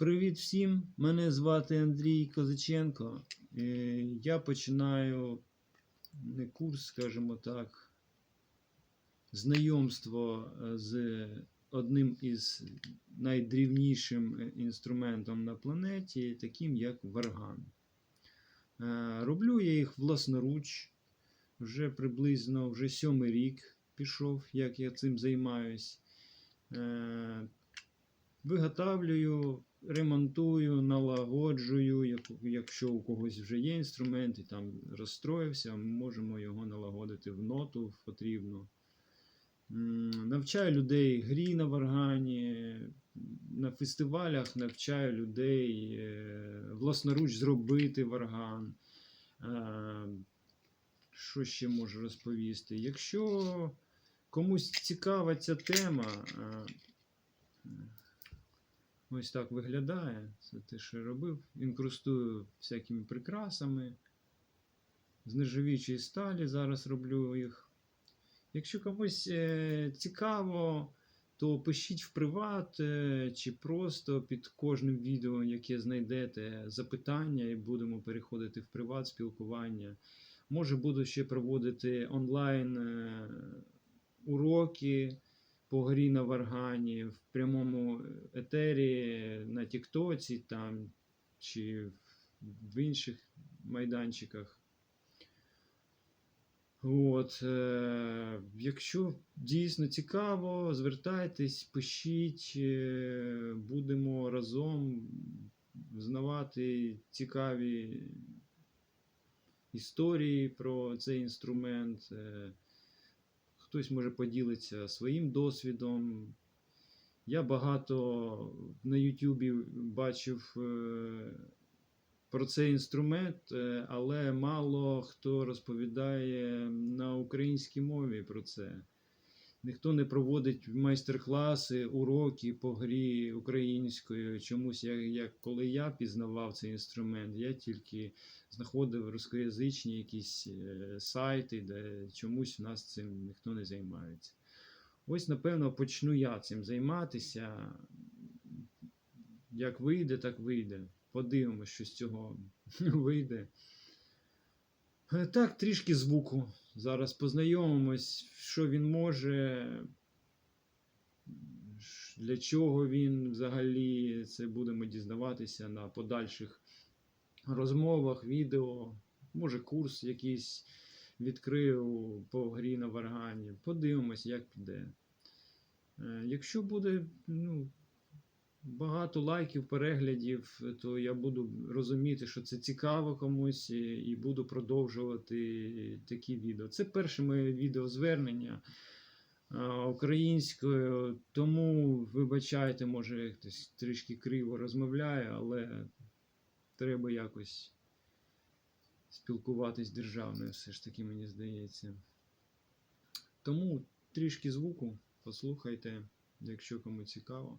Привіт всім! Мене звати Андрій Козаченко. Е, Я починаю не курс, скажімо так, знайомство е, з одним із найдрівнішим е, інструментом на планеті, таким як варган. Роблю я їх власноруч. Вже приблизно вже сьомий рік пішов, як я цим займаюсь. Виготовлюю, ремонтую, налагоджую. Якщо у когось вже є інструмент і там розстроївся, можемо його налагодити в ноту потрібну. М, Навчаю людей грі на варгані. На фестивалях навчаю людей е, власноруч зробити варган. Е, Що ще можу розповісти? Якщо комусь цікава ця тема, е, ось так виглядає. Це що я робив. Інкрустую всякими прикрасами. З нержавіючої сталі зараз роблю їх. Якщо комусь е, цікаво, то пишіть в приват е, чи просто під кожним відео, яке знайдете, запитання, і будемо переходити в приват спілкування. Може, буду ще проводити онлайн е, уроки по грі на варгані в прямому етері на Тіктоці там, чи в інших майданчиках. От, е, якщо дійсно цікаво, звертайтесь, пишіть, е, будемо разом знавати цікаві історії про цей інструмент. Хтось може поділитися своїм досвідом. Я багато на Ютубі бачив е, про цей інструмент, е, але мало хто розповідає на українській мові про це. Ніхто не проводить майстер-класи, уроки по грі українською. Чомусь, як, як коли я пізнавав цей інструмент, я тільки знаходив рускоязичні якісь е, сайти, де чомусь у нас цим ніхто не займається. Ось, напевно, почну я цим займатися. Як вийде, так вийде. Подивимось, що з цього вийде. Е, Так, трішки звуку. Зараз познайомимось, що він може, для чого він взагалі. Це будемо дізнаватися на подальших розмовах, відео. Може, курс якийсь відкрив по грі на варгані. Подивимось, як піде. Е, Якщо буде ну, багато лайків, переглядів, то я буду розуміти, що це цікаво комусь, і буду продовжувати такі відео. Це перше моє відеозвернення українською, тому вибачайте, може, я хтось трішки криво розмовляю, але треба якось спілкуватись державною, все ж таки, мені здається. Тому трішки звуку послухайте, якщо кому цікаво.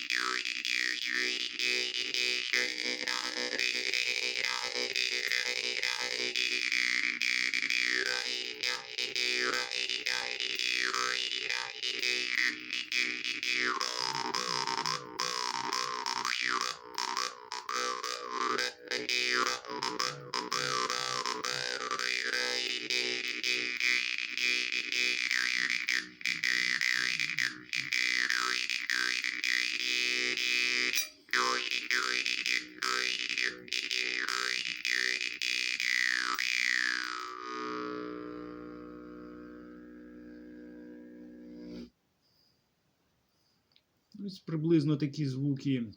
Приблизно такі звуки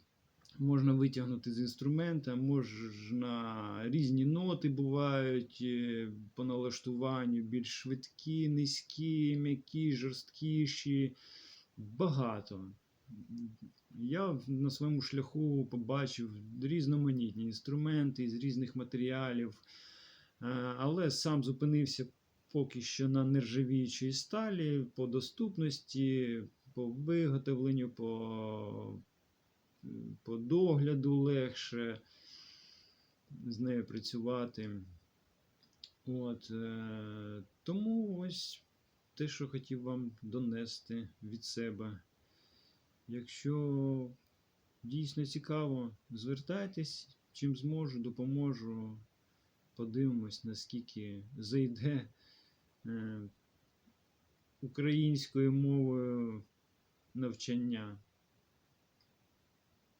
можна витягнути з інструмента, можна різні ноти бувають е, по налаштуванню, більш швидкі, низькі, м'які, жорсткіші. Багато. Я на своєму шляху побачив різноманітні інструменти з різних матеріалів, е, але сам зупинився поки що на нержавіючій сталі по доступності, по виготовленню, по, по догляду легше з нею працювати. От, е, тому ось те, що хотів вам донести від себе. Якщо дійсно цікаво, звертайтесь, чим зможу, допоможу. Подивимось, наскільки зайде е, українською мовою навчання.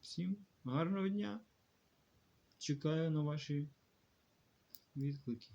Всім гарного дня! Чекаю на ваші відклики.